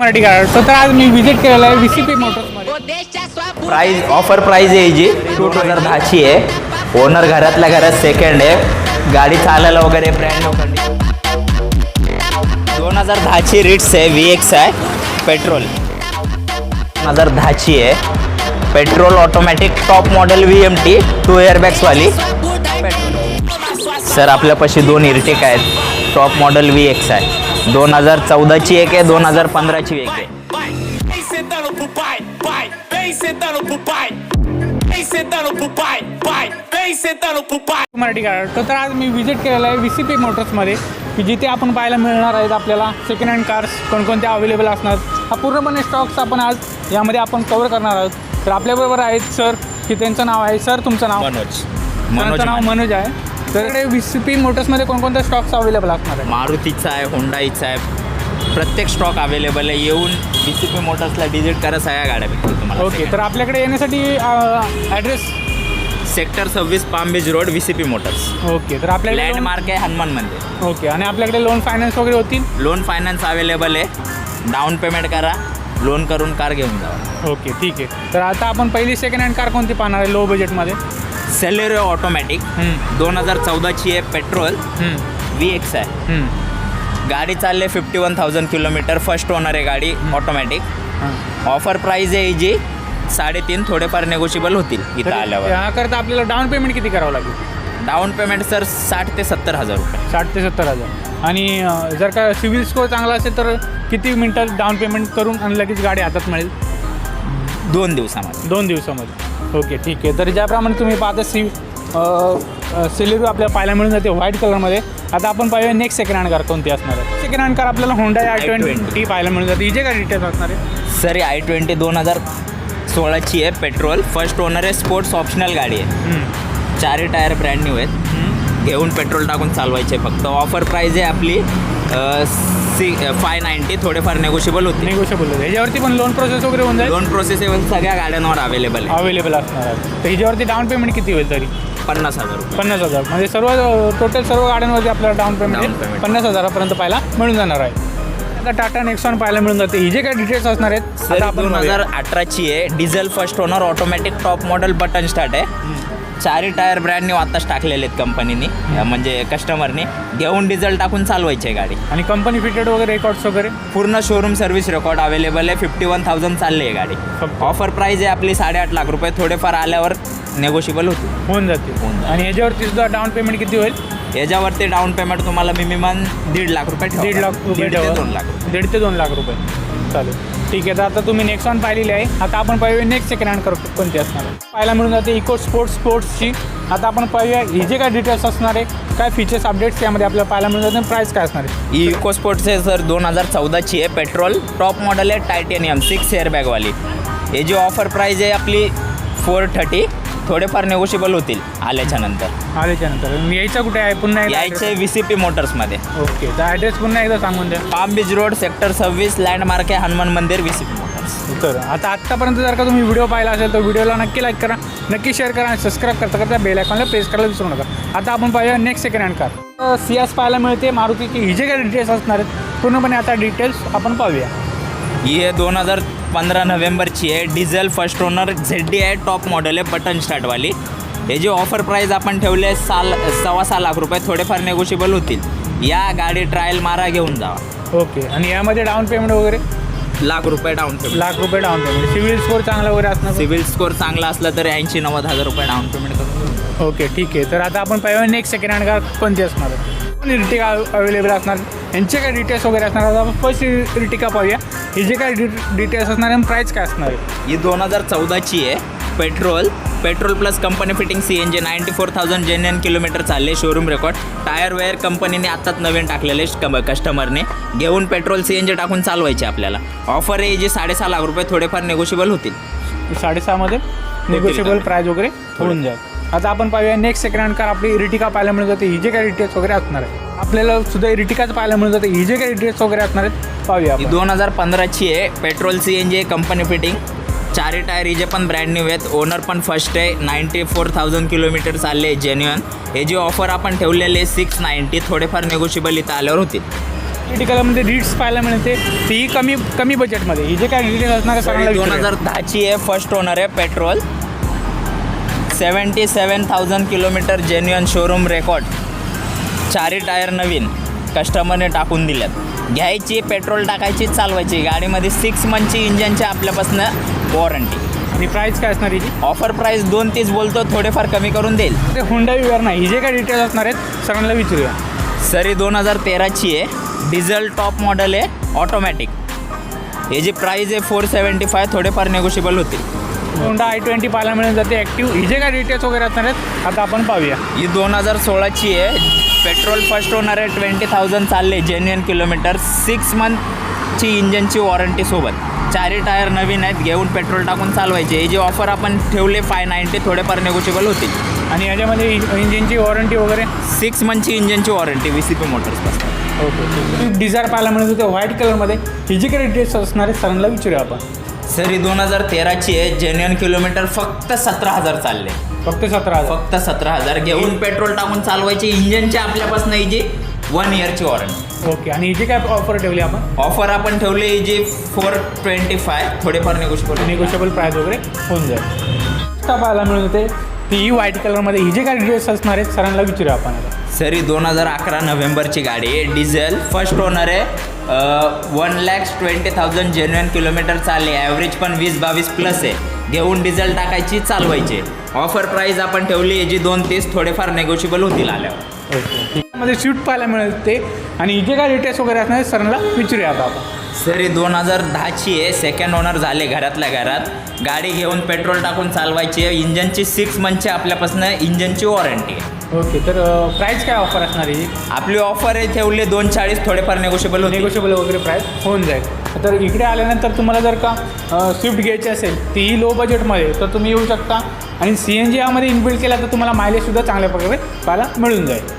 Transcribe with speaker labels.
Speaker 1: मराठी गाडी तर आज मी विजिट केलेलं आहे व्ही सी पी मोटर्समध्ये
Speaker 2: प्राईज ऑफर प्राईज आहे जी. टू हजार दहाची आहे. ओनर घरातल्या घरात सेकंड आहे. गाडी चालायला वगैरे ब्रँड दोन हजार दहाची रिट्स आहे व्ही एक्स आहे पेट्रोल दोन हजार दहाची आहे. Petrol automatic top model V M T two एअरबॅग्सवाली sir आपल्यापाशी दोन इरटेक आहेत. टॉप मॉडेल व्ही एक्स आहे. दोन हजार चौदाची एक आहे दोन हजार पंधराची एक आहे.
Speaker 1: मराठी गाडी तर आज मी विजिट केलेलं आहे व्ही सी पी मोटर्समध्ये की जिथे आपण पाहायला मिळणार आहेत आपल्याला सेकंड हँड कार्स कोणकोणत्या अवेलेबल असणार. हा पूर्णपणे स्टॉक्स आपण आज यामध्ये आपण कवर करणार आहोत. तर आपल्याबरोबर आहेत सर की त्यांचं नाव आहे. सर तुमचं नाव?
Speaker 2: मनोज.
Speaker 1: त्यांचं नाव मनोज आहे. तर सी पी मोटर्समध्ये कोणकोणत्या स्टॉक्स अवेलेबल असणार आहे
Speaker 2: मारुतीचा आहे होंडाईचा आहे. प्रत्येक स्टॉक अवेलेबल आहे. येऊन बी सी पी मोटर्सला डिजिट करा सगळ्या गाड्या भेटतील तुम्हाला.
Speaker 1: ओके तर आपल्याकडे येण्यासाठी ॲड्रेस
Speaker 2: सेक्टर सव्वीस palm beach road B C P motors
Speaker 1: okay तर loan-
Speaker 2: लँडमार्क आहे हनुमान मंदिर.
Speaker 1: ओके आणि आपल्याकडे लोन फायनान्स वगैरे होतील?
Speaker 2: लोन फायनान्स अवेलेबल आहे. डाऊन पेमेंट करा. लोन करून कार घेऊन जावा
Speaker 1: ओके ठीक आहे. तर आता आपण पहिली सेकंड हँड कार कोणती पाहणार आहे? लो बजेटमध्ये
Speaker 2: सेलेरो ऑटोमॅटिक दोन हजार चौदाची आहे पेट्रोल व्ही एक्स आहे. गाडी चालली fifty one thousand kilometre first owner आहे गाडी ऑटोमॅटिक. ऑफर प्राईज आहे जी साडेतीन थोडेफार नेगोशिएबल होतील इथं आल्यावर.
Speaker 1: याकरता आपल्याला डाऊन पेमेंट किती करावं लागेल?
Speaker 2: डाऊन पेमेंट सर साठ ते सत्तर हजार रुपये.
Speaker 1: साठ ते सत्तर हजार. आणि जर का सिव्हिल स्कोअर चांगला असेल तर किती मिनटं डाऊन पेमेंट करून आणि लगेच गाडी हातात मिळेल?
Speaker 2: दोन दिवसामध्ये.
Speaker 1: दोन दिवसामध्ये. ओके ठीक आहे. तर ज्याप्रमाणे तुम्ही पाहता सी सिलेरू आपल्याला पाहायला मिळून जाते व्हाईट कलरमध्ये. आता आपण पाहूया नेक्स्ट सेकंड हँड कार कोणती असणार आहे. सेकंड हँड कार आपल्याला होंडा आय ट्वेंटी
Speaker 2: I-20.
Speaker 1: पाहायला मिळून जाते. हिचे काय डिटेल्स असणार आहे?
Speaker 2: सर आय ट्वेंटी दोन हजार सोळाची आहे पेट्रोल फर्स्ट ओनर आहे स्पोर्ट्स ऑप्शनल गाडी आहे. चारही टायर ब्रँड न्यू आहेत. घेऊन पेट्रोल टाकून चालवायचे फक्त. ऑफर प्राईज आहे आपली सी फाय नाईन्टी थोडेफार नेगोशिएबल होते.
Speaker 1: निगोशिएबल आहे ह्याच्यावरती पण लोन प्रोसेस वगैरे होऊन जाईल?
Speaker 2: लोन प्रोसेसेबल सगळ्या गाड्यांवर अवेलेबल आहे.
Speaker 1: अवेलेबल असणार आहे. तर ह्याच्यावरती डाऊन पेमेंट किती होईल तरी?
Speaker 2: पन्नास हजार
Speaker 1: पन्नास हजार. म्हणजे सर्व टोटल सर्व गाड्यांवरती आपल्याला डाऊन पेमेंट. पन्नास हजारापर्यंत पाहायला मिळून जाणार आहे. आता टाटा नेक्सॉन पाहायला मिळून जाते. ही जे काही डिटेल्स असणार आहेत आता आपण
Speaker 2: दोन. हजार अठराची आहे. Diesel first owner automatic top model button start आहे. चारही टायर ब्रँड न्यू आत्ताच टाकलेले आहेत कंपनीनी म्हणजे कस्टमरनी घेऊन डिझेल टाकून चालवायची आहे गाडी.
Speaker 1: आणि कंपनी फिटेड वगैरे रेकॉर्ड्स वगैरे?
Speaker 2: पूर्ण शोरूम सर्व्हिस रेकॉर्ड अवेलेबल आहे. फिफ्टी वन थाउजंड चालली आहे गाडी. ऑफर प्राईज आहे आपली साडेआठ लाख रुपये. थोडेफार आल्यावर नेगोशिएबल होते.
Speaker 1: होऊन जाते
Speaker 2: होऊन.
Speaker 1: आणि ह्याच्यावरती सुद्धा डाऊन पेमेंट किती होईल?
Speaker 2: याच्यावरती डाऊन पेमेंट तुम्हाला मिनिमम दीड लाख रुपये
Speaker 1: दीड लाख
Speaker 2: दीड ते. दोन लाख.
Speaker 1: दीड ते दोन लाख रुपये. चालेल. ठीक आहे तर आता तुम्ही नेक्सॉन पाहिलेली आहे. आता आपण पाहूया नेक्स्ट सेकंड हँड कर कोणती असणार आहे. पाहायला मिळून जाते इको स्पोर्ट्स स्पोर्ट्सची आता आपण पाहूया ही जे काय डिटेल्स असणार आहे काय फीचर्स अपडेट्स यामध्ये आपल्याला पाहायला मिळून जाते. प्राईस काय असणार आहे?
Speaker 2: ही इको स्पोर्ट्स आहे सर दोन हजार चौदाची आहे पेट्रोल टॉप मॉडेल आहे टायटेनियम सिक्स एअरबॅगवाली हे जी ऑफर प्राईज आहे आपली फोर थर्टी थोडेफार नेगोशिएबल होतील
Speaker 1: आल्याच्यानंतर आल्याच्यानंतर मी यायचं कुठे आहे? पुन्हा एकदा
Speaker 2: यायचे व्ही सी पी मोटर्समध्ये
Speaker 1: address- ओके. तर ॲड्रेस पुन्हा एकदा सांगून द्या.
Speaker 2: पाम बीच रोड सेक्टर सव्वीस लँडमार्क आहे हनुमान मंदिर व्ही सी पी मोटर्स
Speaker 1: तर आता आत्तापर्यंत जर का तुम्ही व्हिडिओ पाहिला असेल तर व्हिडिओला नक्की लाईक करा नक्की शेअर करा आणि सबस्क्राईब करता करता बेल आयकॉनला प्रेस करायला विसरू नका. आता आपण पाहूया next second hand car Ciaz पाहायला मिळते. मारुतीची ही जे काही डिटेल्स असणार आहेत पूर्णपणे आता डिटेल्स आपण पाहूया.
Speaker 2: ही आहे दोन हजार पंधरा नोव्हेंबरची आहे. Diesel first owner Z D आहे टॉप मॉडेल आहे बटन स्टार्टवाली. हे जे ऑफर प्राईज आपण ठेवले आहे साल सव्वा सहा लाख रुपये थोडेफार नेगोशिएबल होतील. या गाडी ट्रायल मारा घेऊन जावा
Speaker 1: ओके. आणि यामध्ये डाऊन पेमेंट वगैरे?
Speaker 2: लाख रुपये डाऊन पेमेंट
Speaker 1: लाख रुपये डाऊन पेमेंट सिव्हिल स्कोर चांगला वगैरे असणार
Speaker 2: सिबिल स्कोर चांगला असला तर ऐंशी नव्वद हजार रुपये डाऊन पेमेंट करून
Speaker 1: ओके ठीक आहे. तर आता आपण पाहूया नेक्स्ट सेकंड हँड कार कोणती असणार आहे रिटिका अवेलेबल असणार? यांचे काय डिटेल्स वगैरे असणार? आता आपण फर्स्ट रिटिका पाहूया. ही जे काय डिटेल्स असणार आहे प्राईस काय असणार? आहे
Speaker 2: ही दोन हजार चौदाची आहे. Petrol. Petrol plus company fitting C N G ninety four thousand genuine kilometre चालले शोरूम रेकॉर्ड टायर वेअर कंपनीने आत्ताच नवीन टाकलेले कस्टमरने घेऊन पेट्रोल सी एन जी टाकून चालवायचे आपल्याला. ऑफर आहे जी साडेसहा लाख रुपये थोडेफार नेगोशिएबल होतील.
Speaker 1: साडेसहामध्ये निगोशिएबल
Speaker 2: का?
Speaker 1: प्राईज वगैरे होऊन जाईल. आता आपण पाहूया नेक्स्ट सेकंड हँड कार आपली इरिटिका पाहायला मिळून जाते ही जे काही डिटेल्स वगैरे असणार आहे आपल्याला सुद्धा इरिटिकाच पाहायला मिळून जाते ही जे काही डिटेल्स वगैरे असणार आहेत पाहूया.
Speaker 2: दोन हजार पंधराची आहे. Petrol C N G company fitting चारही टायर हिजे पण ब्रँड न्यू आहेत. ओनर पण फर्स्ट आहे. नाईन्टी फोर थाउजंड किलोमीटर चालले आहे जेन्युअन हे जी ऑफर आपण ठेवलेले सिक्स नाईन्टी थोडेफार नेगोशिएबल इथं आल्यावर होतील.
Speaker 1: सिटी कलरमध्ये रीड्स पाहायला मिळते. ती कमी कमी बजेटमध्ये ही जे काय डिटेल असणार
Speaker 2: दोन. हजार दहाची आहे फर्स्ट ओनर आहे petrol seventy seven thousand kilometre genuine showroom record चारी टायर नवीन. कस्टमरने टाकून दिल्यात. घ्यायची पेट्रोल टाकायची चालवायची. गाडीमध्ये सिक्स मंथची इंजनची आपल्यापासून वॉरंटी
Speaker 1: आणि प्राईस काय असणार हिची
Speaker 2: ऑफर प्राईस दोन तीस बोलतो थोडेफार कमी करून देईल.
Speaker 1: ते हुंडा विवर नाही. ही जे काय डिटेल्स असणार आहेत सगळ्यांना विचारूया.
Speaker 2: सरी दोन हजार तेराची आहे. डिझेल टॉप मॉडेल आहे. ऑटोमॅटिक याची प्राईज आहे फोर सेवन्टी फाय थोडेफार नेगोशिएबल होतील.
Speaker 1: हुंडा आय ट्वेंटी पाहायला मिळून जाते. ॲक्टिव्ह ही जे काय डिटेल्स वगैरे असणार आहेत? आता आपण पाहूया.
Speaker 2: ही दोन हजार सोळाची आहे. पेट्रोल फर्स्ट होणार आहे. ट्वेंटी थाउजंड चालले जेन्युअन किलोमीटर सिक्स मंथची इंजनची वॉरंटी सोबत. चारही टायर नवीन आहेत. घेऊन पेट्रोल टाकून चालवायचे. हे जे ऑफर आपण ठेवले फाय नाईन्टी थोडेफार नेगोशिएबल होतील
Speaker 1: आणि याच्यामध्ये इंजिनची वॉरंटी वगैरे?
Speaker 2: सिक्स मंथची इंजनची वॉरंटी व्ही सी पी मोटर्सपासून
Speaker 1: ओके डिझायर पाहायला मिळत होते व्हाईट कलरमध्ये ही जी काही डिटेल्स असणार सरांना विचारूया आपण.
Speaker 2: सर ही दोन हजार तेराची आहे. जेन्युअन किलोमीटर फक्त सतरा हजार चालले.
Speaker 1: फक्त सतरा हजार.
Speaker 2: फक्त सतरा हजार. घेऊन पेट्रोल टाकून चालवायचे इंजनची आपल्यापासून ही जी वन इयरची वॉरंटी
Speaker 1: ओके आणि ही जी काय ऑफर ठेवली आपण?
Speaker 2: ऑफर आपण ठेवली ही जी फोर ट्वेंटी फाय थोडेफार नेगोशिएबल
Speaker 1: निगोशिएबल प्राईस वगैरे होऊन जाईल. का पाहायला मिळत होते ती व्हाईट कलरमध्ये ही जे काय डिटेल्स असणार आहेत सरांना विचारूया आपण आता.
Speaker 2: सरी दोन हजार अकरा नोव्हेंबरची गाडी आहे. डिझेल फर्स्ट ओनर आहे. One lakhs twenty thousand genuine kilometre चालले. ॲव्हरेज पण वीस बावीस प्लस आहे. घेऊन डिझेल टाकायची चालवायची. ऑफर प्राईज आपण ठेवली याची दोन तीस थोडेफार नेगोशिबल होतील आल्यावर.
Speaker 1: मध्ये स्विफ्ट पाहायला मिळत. आणि ही जे काय डिटेल्स वगैरे असणार सरांना विचारूया आता आपण.
Speaker 2: सरी दोन हजार दहाची आहे. सेकंड ओनर झाले घरातल्या घरात. गाडी घेऊन पेट्रोल टाकून चालवायची आहे. इंजनची सिक्स मंथची आपल्यापासून. इंजनची वॉरंटी आहे.
Speaker 1: ओके तर प्राईस काय ऑफर असणार आहे?
Speaker 2: आपली ऑफर आहे ठेवली दोन चाळीस थोडेफार नेगोशिएबल
Speaker 1: निगोशिएबल वगैरे प्राईस होऊन जाईल. तर इकडे आल्यानंतर तुम्हाला जर का स्विफ्ट घ्यायची असेल तीही लो बजेटमध्ये तर तुम्ही येऊ शकता. आणि सी एन जी यामध्ये इनबिल्ड केला तर तुम्हाला मायलेजसुद्धा चांगल्या प्रकारे पाहायला मिळून जाईल.